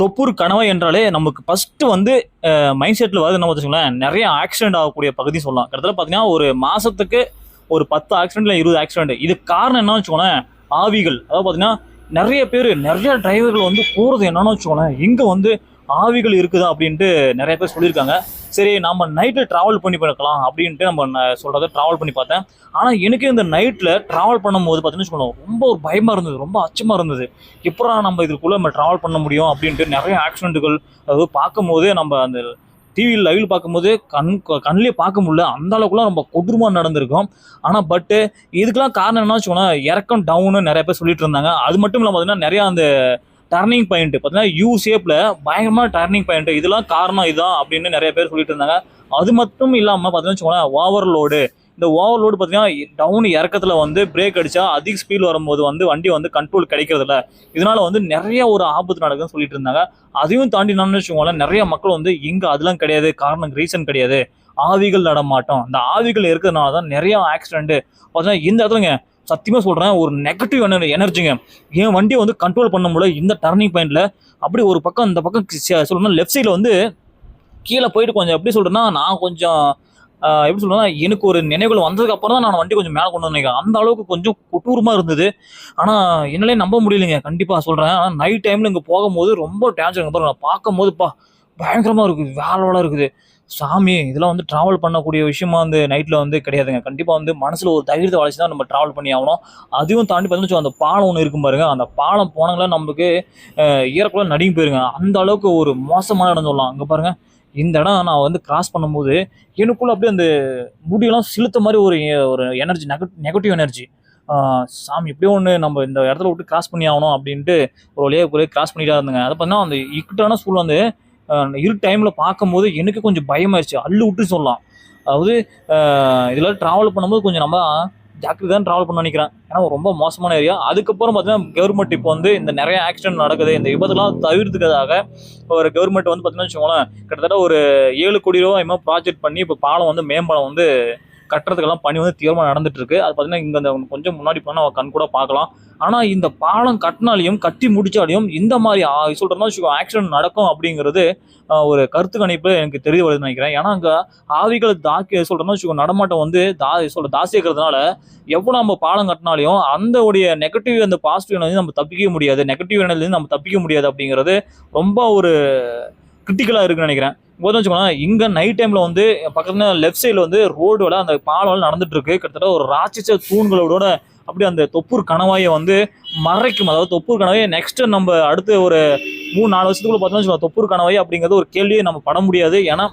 தொப்பூர் கணவாய் என்றாலே நமக்கு ஃபஸ்ட்டு வந்து மைண்ட் செட்டில் வருது என்ன வச்சுக்கோங்களேன் நிறைய ஆக்சிடென்ட் ஆகக்கூடிய பகுதி சொல்லலாம். கிட்டத்தட்ட பார்த்தீங்கன்னா ஒரு மாதத்துக்கு ஒரு பத்து ஆக்சிடென்ட்ல இருபது ஆக்சிடென்ட் இது காரணம் என்னன்னு வச்சுக்கோங்களேன் ஆவிகள். அதாவது பார்த்தீங்கன்னா நிறைய பேர் நிறைய டிரைவர்கள் வந்து போகிறது என்னன்னு வச்சுக்கோங்களேன். இங்கே வந்து ஆவிகள் இருக்குதா அப்படின்ட்டு நிறைய பேர் சொல்லியிருக்காங்க. சரி நம்ம நைட்டில் ட்ராவல் பண்ணி பார்க்கலாம் அப்படின்ட்டு நம்ம சொல்கிறத ட்ராவல் பண்ணி பார்த்தேன். ஆனால் எனக்கு இந்த நைட்டில் ட்ராவல் பண்ணும்போது பார்த்தீங்கன்னு வச்சுக்கோங்களேன் ரொம்ப ஒரு பயமாக இருந்தது ரொம்ப அச்சமாக இருந்தது. எப்படா நம்ம இதுக்குள்ளே நம்ம ட்ராவல் பண்ண முடியும் அப்படின்ட்டு நிறைய ஆக்சிடென்ட்டுகள் அதாவது பார்க்கும்போதே நம்ம அந்த டிவியில் லைவில் பார்க்கும்போது கண் கண்ணிலே பார்க்க முடியல. அந்த அளவுக்குலாம் ரொம்ப கொடூரமாக நடந்திருக்கும். ஆனால் பட்டு இதுக்கெல்லாம் காரணம் என்ன வச்சுக்கோங்க இறக்கம் டவுன்னு நிறைய பேர் சொல்லிட்டு இருந்தாங்க. அது மட்டும் இல்லாமல் பார்த்தீங்கன்னா நிறையா அந்த டர்னிங் பாயிண்ட் பார்த்தீங்கன்னா யூ ஷேப்பில் பயங்கரமான டர்னிங் பாயிண்ட் இதெல்லாம் காரணம் இதுதான் அப்படின்னு நிறைய பேர் சொல்லிட்டு இருந்தாங்க. அது மட்டும் இல்லாமல் பார்த்தீங்கன்னா வச்சுக்கோங்களேன் ஓவர்லோடு இந்த ஓவர்லோடு பார்த்தீங்கன்னா டவுன் இறக்கத்தில் வந்து பிரேக் அடித்தா அதிக ஸ்பீட் வரும்போது வந்து வண்டி வந்து கண்ட்ரோல் கிடைக்கிறதில்ல இதனால் வந்து நிறைய ஒரு ஆபத்து நடக்குதுன்னு சொல்லிட்டு இருந்தாங்க. அதையும் தாண்டி நான் வச்சுக்கோங்களேன் நிறைய மக்கள் வந்து இங்கே அதெல்லாம் கிடையாது. காரணம் ரீசன் கிடையாது. ஆவிகள் நடமாட்டோம் அந்த ஆவிகள் இருக்கிறதுனால தான் நிறைய ஆக்சிடென்ட்டு பார்த்தீங்கன்னா இந்த இடத்துலங்க சத்தியமாக சொல்கிறேன் ஒரு நெகட்டிவ் எனர்ஜிங்க என் வண்டியை வந்து கண்ட்ரோல் பண்ண முடியல? இந்த டர்னிங் பாயிண்ட்டில் அப்படி ஒரு பக்கம் இந்த பக்கம் சொல்லணும்னா லெஃப்ட் சைடில் வந்து கீழே போயிட்டு கொஞ்சம் எப்படி சொல்கிறேன்னா நான் கொஞ்சம் எப்படி சொல்றேன்னா எனக்கு ஒரு நினைவுகள் வந்ததுக்கு அப்புறம் தான் நான் வண்டி கொஞ்சம் மேலே கொண்டு வந்தேன் அந்த அளவுக்கு கொஞ்சம் கொட்டூரமாக இருந்தது. ஆனால் என்னாலே நம்ப முடியலைங்க. கண்டிப்பாக சொல்கிறேன் ஆனால் நைட் டைமில் இங்கே போகும்போது ரொம்ப டேஞ்சர் பாருங்க. நான் பார்க்கும் போதுப்பா பயங்கரமாக இருக்குது வேலை வேலை இருக்குது. சாமி இதெல்லாம் வந்து ட்ராவல் பண்ணக்கூடிய விஷயமா வந்து நைட்டில் வந்து கிடையாதுங்க. கண்டிப்பாக வந்து மனசில் ஒரு தைரியத்தை வளர்ச்சி தான் நம்ம ட்ராவல் பண்ணி ஆகணும். அதையும் தாண்டி பார்த்தீங்கன்னா அந்த பாலம் ஒன்று இருக்கும் பாருங்க. அந்த பாலம் போனாங்களா நமக்கு ஈரக்குள்ள நடுங்கி போயிருங்க. அந்த அளவுக்கு ஒரு மோசமான இடம் சொல்லலாம். அங்கே பாருங்க. இந்த இடம் நான் வந்து கிராஸ் பண்ணும்போது எனக்குள்ளே அப்படியே அந்த முடியெல்லாம் செலுத்த மாதிரி ஒரு ஒரு எனர்ஜி நெகட்டிவ் எனர்ஜி சாமி எப்படியோ ஒன்று நம்ம இந்த இடத்துல விட்டு கிராஸ் பண்ணி ஆகணும் அப்படின்ட்டு ஒரு வழியாக போய் கிராஸ் பண்ணிட்டா இருந்தேங்க. அதை பார்த்தீங்கன்னா அந்த இக்கட்டான ஸ்கூல் வந்து இரு டைமில் பார்க்கும்போது எனக்கு கொஞ்சம் பயமாயிருச்சு. அள்ளு விட்டு சொல்லலாம். அதாவது இதில் இதெல்லாம் ட்ராவல் பண்ணும்போது கொஞ்சம் நம்ம ஜாக்கிரதை தான் ட்ராவல் பண்ண நினைக்கிறேன். ஏன்னா ரொம்ப மோசமான ஏரியா அதுக்கப்புறம் பார்த்தீங்கன்னா கவர்மெண்ட் இப்போ வந்து இந்த நிறைய ஆக்சிடென்ட் நடக்குது. இந்த விபத்துலாம் தவிர்த்துக்கிறதாக ஒரு கவர்மெண்ட் வந்து பார்த்தீங்கன்னா வச்சுக்கோங்களேன் கிட்டத்தட்ட ஒரு ஏழு கோடி ரூபாய் ப்ராஜெக்ட் பண்ணி இப்போ பாலம் வந்து மேம்பாலம் வந்து கட்டுறதுக்கெல்லாம் பணி வந்து தீவிரமாக நடந்துட்டு இருக்கு அது பார்த்தீங்கன்னா இங்கே இந்த கொஞ்சம் முன்னாடி போனால் கண் கூட பார்க்கலாம் ஆனால் இந்த பாலம் கட்டினாலையும் கட்டி முடிச்சாலையும் இந்த மாதிரி சொல்கிறோம்னா ஆக்சிடென்ட் நடக்கும் அப்படிங்கிறது ஒரு கருத்து கணிப்பு எனக்கு தெரிய வருதுன்னு நினைக்கிறேன். ஏன்னா அங்கே ஆவிகளை தாக்கி சொல்கிறோம்னா வச்சுக்கோ நடமாட்டம் வந்து தா சொல்ற தாசி இருக்கிறதுனால எவ்வளோ நம்ம பாலம் கட்டினாலையும் அந்த உடைய நெகட்டிவ் அந்த பாசிட்டிவ் எனர்ஜி நம்ம தப்பிக்க முடியாது. நெகட்டிவ் எனர்ஜி நம்ம தப்பிக்க முடியாது அப்படிங்கிறது ரொம்ப ஒரு கிரிட்டிக்கலாக இருக்குன்னு நினைக்கிறேன். போதும் வச்சுக்கோங்களேன் இங்கே நைட் டைமில் வந்து பக்கத்துல லெஃப்ட் சைடில் வந்து ரோடோட அந்த பாலம் நடந்துட்டு இருக்கு. கிட்டத்தட்ட ஒரு ராட்சச தூண்களோட அப்படியே அந்த தொப்பூர் கணவாயை வந்து மறைக்கும். அதாவது தொப்பூர் கணவாயை நெக்ஸ்ட் நம்ம அடுத்து ஒரு மூணு நாலு வருஷத்துக்குள்ள பார்த்தோம்னா வச்சுக்கோங்க, தொப்பூர் கணவாய் அப்படிங்கிறது ஒரு கேள்வியை நம்ம பட முடியாது. ஏன்னா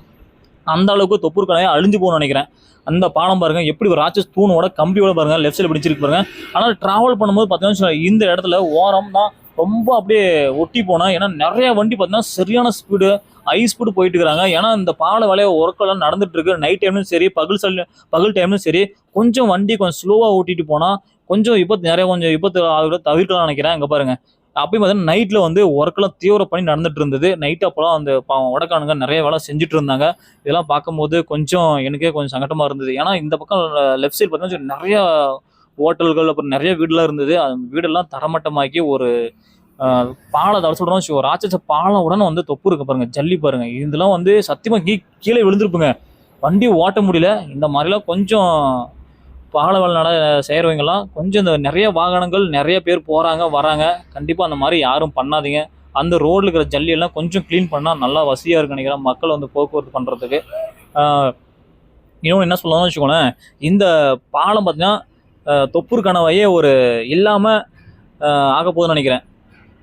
அந்த அளவுக்கு தொப்பூர் கணவாயை அழிஞ்சு போகணும்னு நினைக்கிறேன். அந்த பாலம் பாருங்க எப்படி ஒரு ராட்சஸ் தூணோட கம்பியோட பாருங்க லெஃப்ட் சைடு பிடிச்சிருக்கு பாருங்க. ஆனால் டிராவல் பண்ணும்போது பார்த்தீங்கன்னா இந்த இடத்துல ஓரம் தான் ரொம்ப அப்படியே ஒட்டி போனேன் ஏன்னா நிறைய வண்டி பார்த்தீங்கன்னா சரியான ஸ்பீடு ஹை ஸ்பீடு போயிட்டு இருக்காங்க ஏன்னா இந்த பால வேலையை ஒர்க்கெல்லாம் நடந்துட்டு இருக்கு. நைட் டைம்லையும் சரி பகல் சல் பகல் டைம்லையும் சரி கொஞ்சம் வண்டி கொஞ்சம் ஸ்லோவாக ஓட்டிட்டு போனால் கொஞ்சம் விபத்து நிறைய கொஞ்சம் விபத்து ஆகுறத தவிர்க்கலாம் நினைக்கிறேன். இங்கே பாருங்க. அப்பயும் பார்த்தீங்கன்னா நைட்டில் வந்து ஒர்க்கெல்லாம் தீவிர பண்ணி நடந்துட்டு இருந்தது. நைட் அப்போலாம் அந்த பாவம் வடக்கானுங்க நிறைய வேலை செஞ்சுட்டு இருந்தாங்க. இதெல்லாம் பார்க்கும்போது கொஞ்சம் எனக்கே கொஞ்சம் சங்கட்டமாக இருந்தது. ஏன்னா இந்த பக்கம் லெஃப்ட் சைடு பார்த்தீங்கன்னா நிறையா ஹோட்டல்கள் அப்புறம் நிறைய வீடுலாம் இருந்தது. அந்த வீடெல்லாம் தரமட்டமாக்கி ஒரு பாலை பாலம் அதை சொல்கிறோம் ஒரு ராட்சச பாலம் உடனே வந்து தொப்பு இருக்க பாருங்க ஜல்லி பாருங்க. இதெல்லாம் வந்து சத்தியமாக கீ கீழே விழுந்திருப்புங்க வண்டி ஓட்ட முடியல. இந்த மாதிரிலாம் கொஞ்சம் பால வேலை நட செய்கிறவங்கலாம் கொஞ்சம் இந்த நிறைய வாகனங்கள் நிறைய பேர் போகிறாங்க வராங்க. கண்டிப்பாக அந்த மாதிரி யாரும் பண்ணாதீங்க. அந்த ரோடில் இருக்கிற ஜல்லியெல்லாம் கொஞ்சம் க்ளீன் பண்ணால் நல்லா வசதியாக இருக்கு நினைக்கிறேன் மக்கள் வந்து போக்குவரத்து பண்ணுறதுக்கு இன்னொன்று என்ன சொல்லணும்னு வச்சுக்கோங்களேன் இந்த பாலம் பார்த்தீங்கன்னா தொப்பூர் கணவையே ஒரு இல்லாமல் ஆக போகுதுன்னு நினைக்கிறேன்.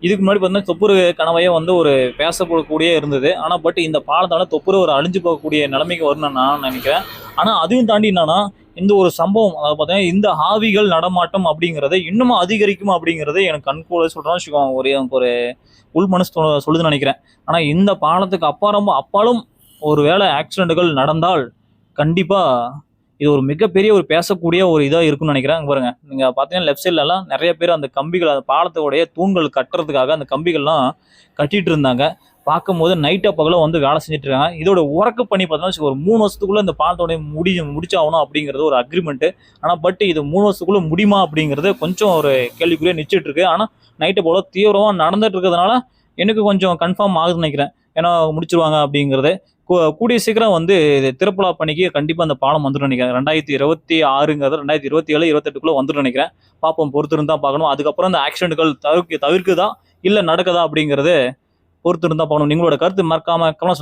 இதுக்கு முன்னாடி பார்த்தீங்கன்னா தொப்பூர் கணவாயே வந்து ஒரு பேசப்படக்கூடிய இருந்தது. ஆனால் பட் இந்த பாலத்தால் தொப்பூர் ஒரு அழிஞ்சு போகக்கூடிய நிலைமைக்கு வரும்னு நான் நினைக்கிறேன். ஆனால் அதையும் தாண்டி என்னன்னா இந்த ஒரு சம்பவம் அதாவது பார்த்தீங்கன்னா இந்த ஆவிகள் நடமாட்டம் அப்படிங்கிறத இன்னமும் அதிகரிக்கும் அப்படிங்கிறத எனக்கு கண்கூட சொல்கிறேன்னு வச்சுக்கோங்க ஒரு எனக்கு ஒரு உள் மனசு சொல்லுதுன்னு நினைக்கிறேன். ஆனால் இந்த பாலத்துக்கு அப்பாறம் அப்பாலும் ஒரு வேளை ஆக்சிடெண்ட்டுகள் நடந்தால் கண்டிப்பாக இது ஒரு மிகப்பெரிய ஒரு பேசக்கூடிய ஒரு இதாக இருக்கும்னு நினைக்கிறேன். பாருங்க. நீங்கள் பார்த்தீங்கன்னா லெஃப்ட் சைட்லலாம் நிறைய பேர் அந்த கம்பிகள் அந்த பாலத்தோடைய தூண்கள் கட்டுறதுக்காக அந்த கம்பிகள்லாம் கட்டிட்டு இருந்தாங்க. பார்க்கும்போது நைட்டாக பகலும் வந்து வேலை செஞ்சுட்டு இருக்காங்க. இதோட உறக்க பண்ணி பார்த்தோம்னா ஒரு மூணு வருஷத்துக்குள்ளே இந்த பாலத்தோடைய முடி முடிச்சாகணும் அப்படிங்கிறது ஒரு அக்ரிமெண்ட் ஆனால் பட் இது மூணு வருஷத்துக்குள்ளே முடியுமா அப்படிங்கிறது கொஞ்சம் ஒரு கேள்விக்குரிய நிச்சிட்டு இருக்கு. ஆனால் நைட்டு போல தீவிரமாக நடந்துட்டு இருக்கிறதுனால எனக்கு கொஞ்சம் கன்ஃபார்ம் ஆகுதுன்னு நினைக்கிறேன். ஏன்னா முடிச்சிருவாங்க அப்படிங்கிறது. கூடிய சீக்கிரம் வந்து திருப்பலா பணிக்கு கண்டிப்பாக அந்த பாலம் வந்துடும் நினைக்கிறேன். ரெண்டாயிரத்தி இருபத்தி ஆறுங்கிறது ரெண்டாயிரத்தி இருபத்தி ஏழு இருபத்தெட்டுக்குள்ளே வந்துடும் நினைக்கிறேன். பார்ப்போம் பொறுத்திருந்தா பார்க்கணும். அதுக்கப்புறம் அந்த ஆக்சிடென்ட்கள் தவிர்க்கு தவிர்க்குதா இல்லை நடக்குதா அப்படிங்கிறது பொறுத்திருந்தா பார்க்கணும். நீங்களோட கருத்து மறக்காம கமெண்ட்ஸ்